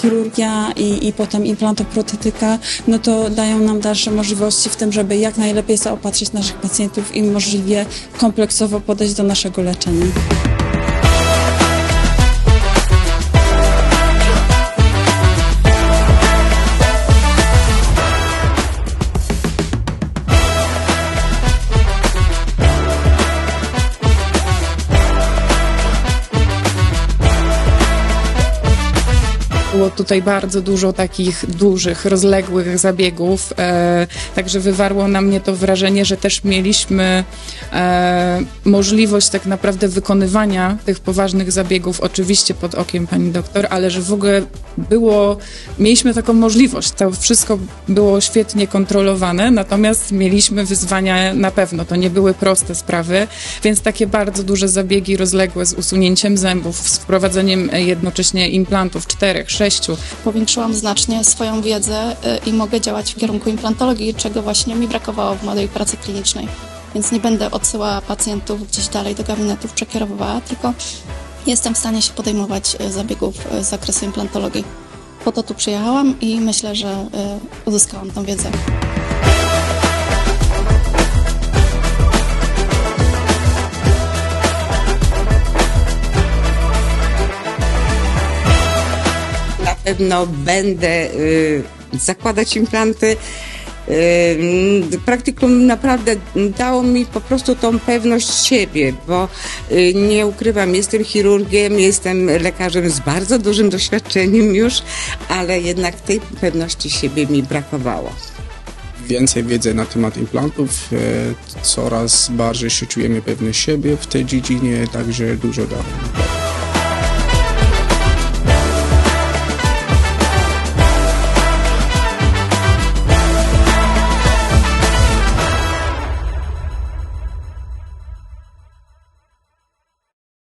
chirurgia i, i potem implantoprotetyka, no to dają nam dalsze możliwości w tym, żeby jak najlepiej zaopatrzyć naszych pacjentów i możliwie kompleksowo podejść do naszego leczenia. Było tutaj bardzo dużo takich dużych, rozległych zabiegów, e, także wywarło na mnie to wrażenie, że też mieliśmy e, możliwość tak naprawdę wykonywania tych poważnych zabiegów, oczywiście pod okiem pani doktor, ale że w ogóle było, mieliśmy taką możliwość. To wszystko było świetnie kontrolowane, natomiast mieliśmy wyzwania na pewno. To nie były proste sprawy, więc takie bardzo duże zabiegi rozległe z usunięciem zębów, z wprowadzeniem jednocześnie implantów czterech, sześciu, Powiększyłam znacznie swoją wiedzę y, i mogę działać w kierunku implantologii, czego właśnie mi brakowało w mojej pracy klinicznej. Więc nie będę odsyłała pacjentów gdzieś dalej do gabinetów, przekierowywała, tylko jestem w stanie się podejmować y, zabiegów y, z zakresu implantologii. Po to tu przyjechałam i myślę, że uzyskałam tą wiedzę. Pewno będę y, zakładać implanty. Y, Praktykum naprawdę dało mi po prostu tą pewność siebie, bo y, nie ukrywam, jestem chirurgiem, jestem lekarzem z bardzo dużym doświadczeniem już, ale jednak tej pewności siebie mi brakowało. więcej wiedzy na temat implantów, coraz bardziej się czujemy pewni siebie w tej dziedzinie, także dużo dało.